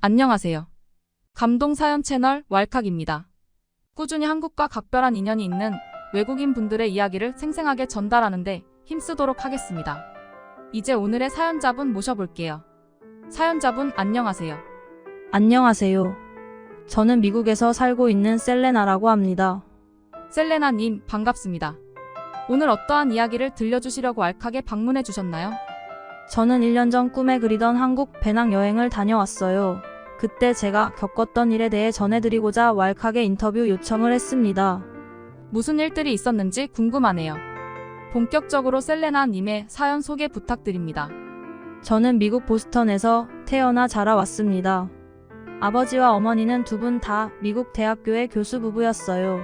안녕하세요. 감동 사연 채널 왈칵입니다. 꾸준히 한국과 각별한 인연이 있는 외국인 분들의 이야기를 생생하게 전달하는데 힘쓰도록 하겠습니다. 이제 오늘의 사연자분 모셔볼게요. 사연자분 안녕하세요. 안녕하세요. 저는 미국에서 살고 있는 셀레나라고 합니다. 셀레나님 반갑습니다. 오늘 어떠한 이야기를 들려주시려고 왈칵에 방문해 주셨나요? 저는 1년 전 꿈에 그리던 한국 배낭 여행을 다녀왔어요. 그때 제가 겪었던 일에 대해 전해드리고자 왈칵에 인터뷰 요청을 했습니다. 무슨 일들이 있었는지 궁금하네요. 본격적으로 셀레나님의 사연 소개 부탁드립니다. 저는 미국 보스턴에서 태어나 자라왔습니다. 아버지와 어머니는 두 분 다 미국 대학교의 교수 부부였어요.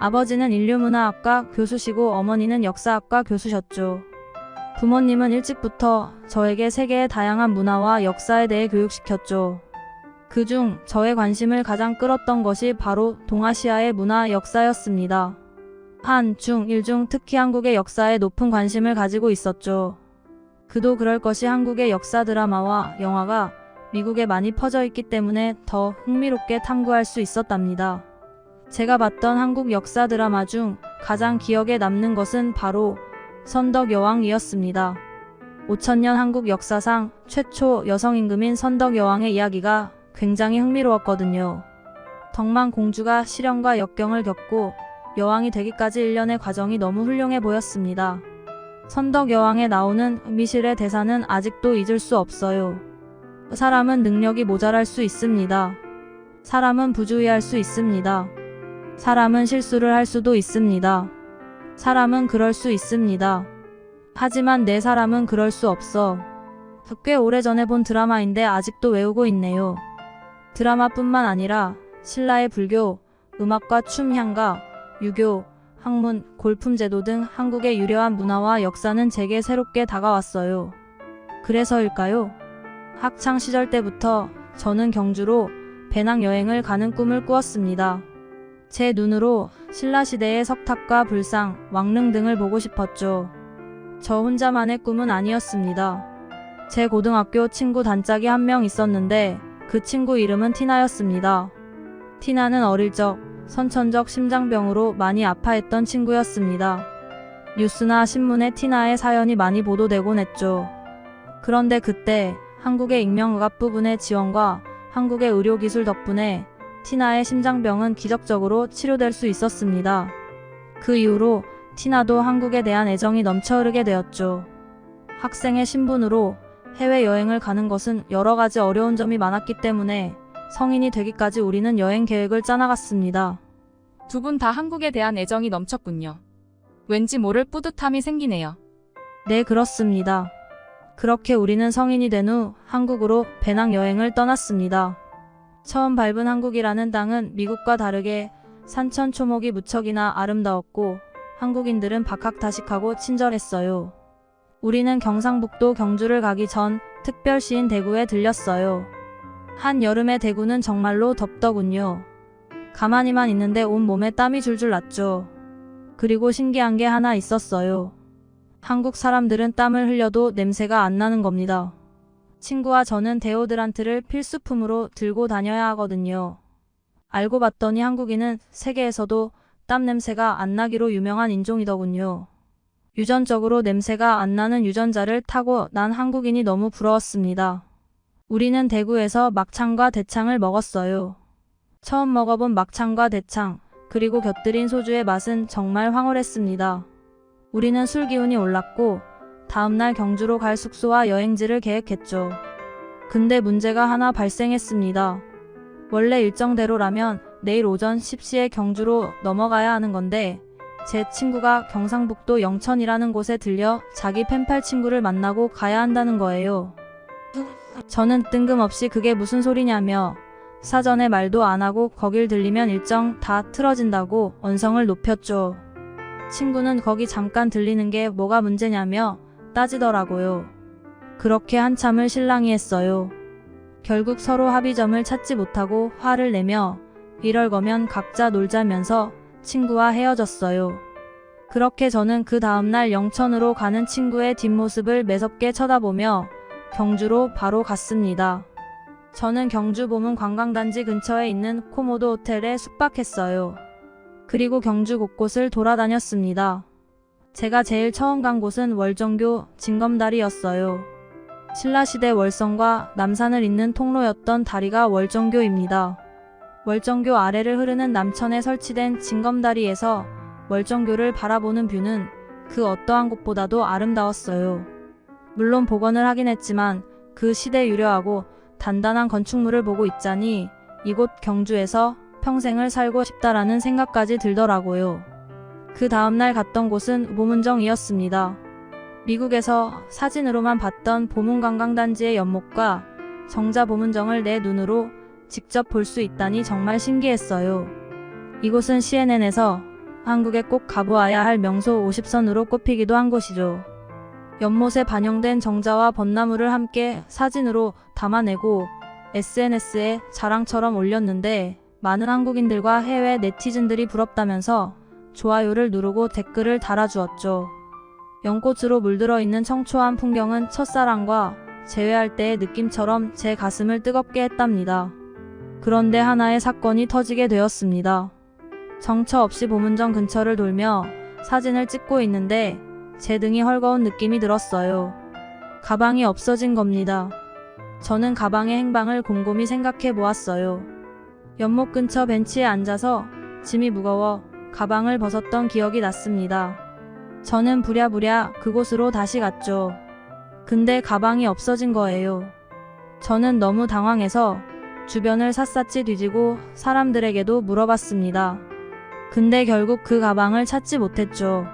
아버지는 인류문화학과 교수시고 어머니는 역사학과 교수셨죠. 부모님은 일찍부터 저에게 세계의 다양한 문화와 역사에 대해 교육시켰죠. 그중 저의 관심을 가장 끌었던 것이 바로 동아시아의 문화 역사였습니다. 한, 중, 일 중 특히 한국의 역사에 높은 관심을 가지고 있었죠. 그도 그럴 것이 한국의 역사 드라마와 영화가 미국에 많이 퍼져 있기 때문에 더 흥미롭게 탐구할 수 있었답니다. 제가 봤던 한국 역사 드라마 중 가장 기억에 남는 것은 바로 선덕 여왕이었습니다. 5천년 한국 역사상 최초 여성 임금인 선덕 여왕의 이야기가 굉장히 흥미로웠거든요. 덕만 공주가 시련과 역경을 겪고 여왕이 되기까지 일련의 과정이 너무 훌륭해 보였습니다. 선덕 여왕에 나오는 미실의 대사는 아직도 잊을 수 없어요. 사람은 능력이 모자랄 수 있습니다. 사람은 부주의할 수 있습니다. 사람은 실수를 할 수도 있습니다. 사람은 그럴 수 있습니다. 하지만 내 사람은 그럴 수 없어. 꽤 오래전에 본 드라마인데 아직도 외우고 있네요. 드라마뿐만 아니라 신라의 불교, 음악과 춤, 향가, 유교, 학문, 골품 제도 등 한국의 유려한 문화와 역사는 제게 새롭게 다가왔어요. 그래서일까요? 학창 시절 때부터 저는 경주로 배낭 여행을 가는 꿈을 꾸었습니다. 제 눈으로 신라시대의 석탑과 불상, 왕릉 등을 보고 싶었죠. 저 혼자만의 꿈은 아니었습니다. 제 고등학교 친구 단짝이 한 명 있었는데 그 친구 이름은 티나였습니다. 티나는 어릴 적 선천적 심장병으로 많이 아파했던 친구였습니다. 뉴스나 신문에 티나의 사연이 많이 보도되곤 했죠. 그런데 그때 한국의 익명의학 부분의 지원과 한국의 의료기술 덕분에 티나의 심장병은 기적적으로 치료될 수 있었습니다. 그 이후로 티나도 한국에 대한 애정이 넘쳐 흐르게 되었죠. 학생의 신분으로 해외여행을 가는 것은 여러 가지 어려운 점이 많았기 때문에 성인이 되기까지 우리는 여행 계획을 짜나갔습니다. 두 분 다 한국에 대한 애정이 넘쳤군요. 왠지 모를 뿌듯함이 생기네요. 네, 그렇습니다. 그렇게 우리는 성인이 된 후 한국으로 배낭 여행을 떠났습니다. 처음 밟은 한국이라는 땅은 미국과 다르게 산천 초목이 무척이나 아름다웠고 한국인들은 박학다식하고 친절했어요. 우리는 경상북도 경주를 가기 전 특별시인 대구에 들렸어요. 한 여름의 대구는 정말로 덥더군요. 가만히만 있는데 온 몸에 땀이 줄줄 났죠. 그리고 신기한 게 하나 있었어요. 한국 사람들은 땀을 흘려도 냄새가 안 나는 겁니다. 친구와 저는 데오드란트를 필수품으로 들고 다녀야 하거든요. 알고 봤더니 한국인은 세계에서도 땀 냄새가 안 나기로 유명한 인종이더군요. 유전적으로 냄새가 안 나는 유전자를 타고 난 한국인이 너무 부러웠습니다. 우리는 대구에서 막창과 대창을 먹었어요. 처음 먹어본 막창과 대창, 그리고 곁들인 소주의 맛은 정말 황홀했습니다. 우리는 술 기운이 올랐고 다음날 경주로 갈 숙소와 여행지를 계획했죠. 근데 문제가 하나 발생했습니다. 원래 일정대로라면 내일 오전 10시에 경주로 넘어가야 하는 건데 제 친구가 경상북도 영천이라는 곳에 들려 자기 펜팔 친구를 만나고 가야 한다는 거예요. 저는 뜬금없이 그게 무슨 소리냐며 사전에 말도 안 하고 거길 들리면 일정 다 틀어진다고 언성을 높였죠. 친구는 거기 잠깐 들리는 게 뭐가 문제냐며 따지더라고요. 그렇게 한참을 실랑이 했어요. 결국 서로 합의점을 찾지 못하고 화를 내며 이럴 거면 각자 놀자면서 친구와 헤어졌어요. 그렇게 저는 그 다음날 영천으로 가는 친구의 뒷모습을 매섭게 쳐다보며 경주로 바로 갔습니다. 저는 경주 보문 관광단지 근처에 있는 코모도 호텔에 숙박했어요. 그리고 경주 곳곳을 돌아다녔습니다. 제가 제일 처음 간 곳은 월정교 징검다리였어요. 신라시대 월성과 남산을 잇는 통로였던 다리가 월정교입니다. 월정교 아래를 흐르는 남천에 설치된 징검다리에서 월정교를 바라보는 뷰는 그 어떠한 곳보다도 아름다웠어요. 물론 복원을 하긴 했지만 그 시대 유려하고 단단한 건축물을 보고 있자니 이곳 경주에서 평생을 살고 싶다라는 생각까지 들더라고요. 그 다음날 갔던 곳은 보문정이었습니다. 미국에서 사진으로만 봤던 보문관광단지의 연못과 정자 보문정을 내 눈으로 직접 볼 수 있다니 정말 신기했어요. 이곳은 CNN에서 한국에 꼭 가보아야 할 명소 50선으로 꼽히기도 한 곳이죠. 연못에 반영된 정자와 벚나무를 함께 사진으로 담아내고 SNS에 자랑처럼 올렸는데 많은 한국인들과 해외 네티즌들이 부럽다면서 좋아요를 누르고 댓글을 달아주었죠. 연꽃으로 물들어 있는 청초한 풍경은 첫사랑과 재회할 때의 느낌처럼 제 가슴을 뜨겁게 했답니다. 그런데 하나의 사건이 터지게 되었습니다. 정처 없이 보문정 근처를 돌며 사진을 찍고 있는데 제 등이 헐거운 느낌이 들었어요. 가방이 없어진 겁니다. 저는 가방의 행방을 곰곰이 생각해 보았어요. 연못 근처 벤치에 앉아서 짐이 무거워 가방을 벗었던 기억이 났습니다. 저는 부랴부랴 그곳으로 다시 갔죠. 근데 가방이 없어진 거예요. 저는 너무 당황해서 주변을 샅샅이 뒤지고 사람들에게도 물어봤습니다. 근데 결국 그 가방을 찾지 못했죠.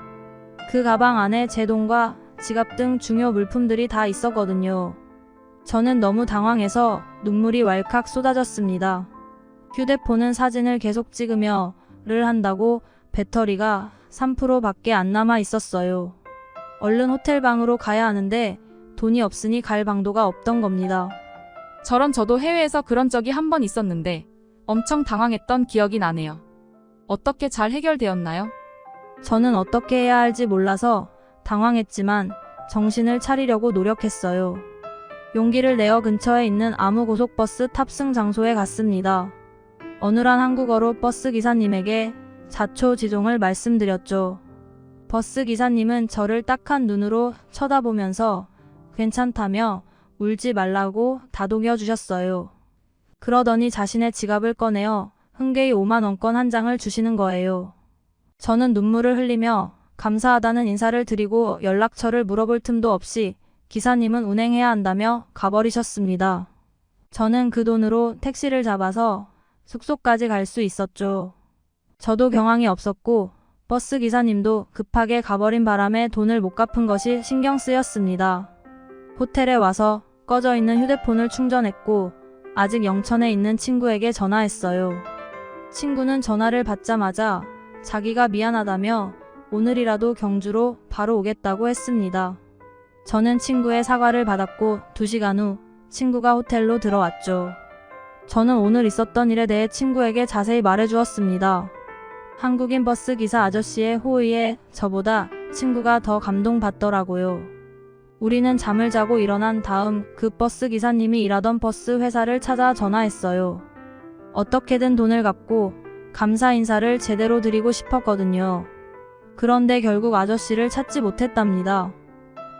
그 가방 안에 제 돈과 지갑 등 중요 물품들이 다 있었거든요. 저는 너무 당황해서 눈물이 왈칵 쏟아졌습니다. 휴대폰은 사진을 계속 찍으며 를 한다고 배터리가 3%밖에 안 남아 있었어요. 얼른 호텔 방으로 가야 하는데 돈이 없으니 갈 방도가 없던 겁니다. 저런 저도 해외에서 그런 적이 한 번 있었는데 엄청 당황했던 기억이 나네요. 어떻게 잘 해결되었나요? 저는 어떻게 해야 할지 몰라서 당황했지만 정신을 차리려고 노력했어요. 용기를 내어 근처에 있는 아무 고속버스 탑승 장소에 갔습니다. 어눌한 한국어로 버스 기사님에게 자초 지종을 말씀드렸죠. 버스 기사님은 저를 딱한 눈으로 쳐다보면서 괜찮다며 울지 말라고 다독여 주셨어요. 그러더니 자신의 지갑을 꺼내어 흔쾌히 5만원권 한 장을 주시는 거예요. 저는 눈물을 흘리며 감사하다는 인사를 드리고 연락처를 물어볼 틈도 없이 기사님은 운행해야 한다며 가버리셨습니다. 저는 그 돈으로 택시를 잡아서 숙소까지 갈 수 있었죠. 저도 경황이 없었고 버스 기사님도 급하게 가버린 바람에 돈을 못 갚은 것이 신경 쓰였습니다. 호텔에 와서 꺼져 있는 휴대폰을 충전했고 아직 영천에 있는 친구에게 전화했어요. 친구는 전화를 받자마자 자기가 미안하다며 오늘이라도 경주로 바로 오겠다고 했습니다. 저는 친구의 사과를 받았고 2시간 후 친구가 호텔로 들어왔죠. 저는 오늘 있었던 일에 대해 친구에게 자세히 말해주었습니다. 한국인 버스 기사 아저씨의 호의에 저보다 친구가 더 감동받더라고요. 우리는 잠을 자고 일어난 다음 그 버스 기사님이 일하던 버스 회사를 찾아 전화했어요. 어떻게든 돈을 갚고 감사 인사를 제대로 드리고 싶었거든요. 그런데 결국 아저씨를 찾지 못했답니다.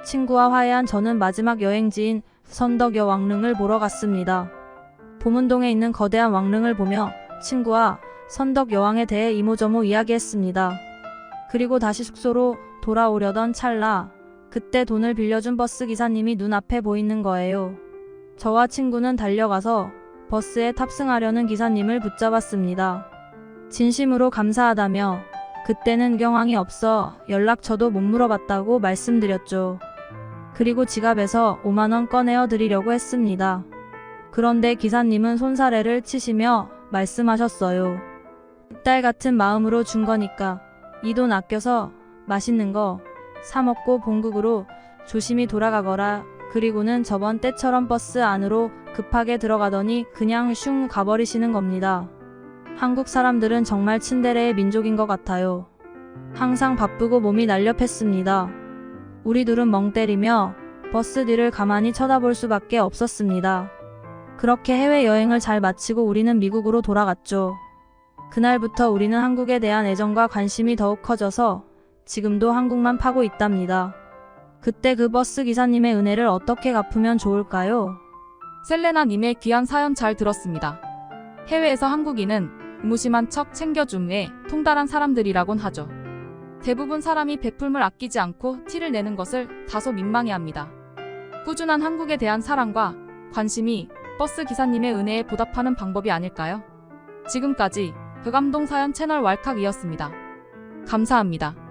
친구와 화해한 저는 마지막 여행지인 선덕여 왕릉을 보러 갔습니다. 보문동에 있는 거대한 왕릉을 보며 친구와 선덕 여왕에 대해 이모저모 이야기했습니다. 그리고 다시 숙소로 돌아오려던 찰나 그때 돈을 빌려준 버스 기사님이 눈앞에 보이는 거예요. 저와 친구는 달려가서 버스에 탑승하려는 기사님을 붙잡았습니다. 진심으로 감사하다며 그때는 경황이 없어 연락처도 못 물어봤다고 말씀드렸죠. 그리고 지갑에서 5만원 꺼내어 드리려고 했습니다. 그런데 기사님은 손사래를 치시며 말씀하셨어요. 딸 같은 마음으로 준 거니까 이 돈 아껴서 맛있는 거 사먹고 본국으로 조심히 돌아가거라. 그리고는 저번 때처럼 버스 안으로 급하게 들어가더니 그냥 슝 가버리시는 겁니다. 한국 사람들은 정말 츤데레의 민족인 것 같아요. 항상 바쁘고 몸이 날렵했습니다. 우리 둘은 멍 때리며 버스 뒤를 가만히 쳐다볼 수밖에 없었습니다. 그렇게 해외여행을 잘 마치고 우리는 미국으로 돌아갔죠. 그날부터 우리는 한국에 대한 애정과 관심이 더욱 커져서 지금도 한국만 파고 있답니다. 그때 그 버스 기사님의 은혜를 어떻게 갚으면 좋을까요? 셀레나님의 귀한 사연 잘 들었습니다. 해외에서 한국인은 무심한 척 챙겨줌에 통달한 사람들이라곤 하죠. 대부분 사람이 베풀물 아끼지 않고 티를 내는 것을 다소 민망해합니다. 꾸준한 한국에 대한 사랑과 관심이 버스 기사님의 은혜에 보답하는 방법이 아닐까요? 지금까지 그 감동 사연 채널 왈칵이었습니다. 감사합니다.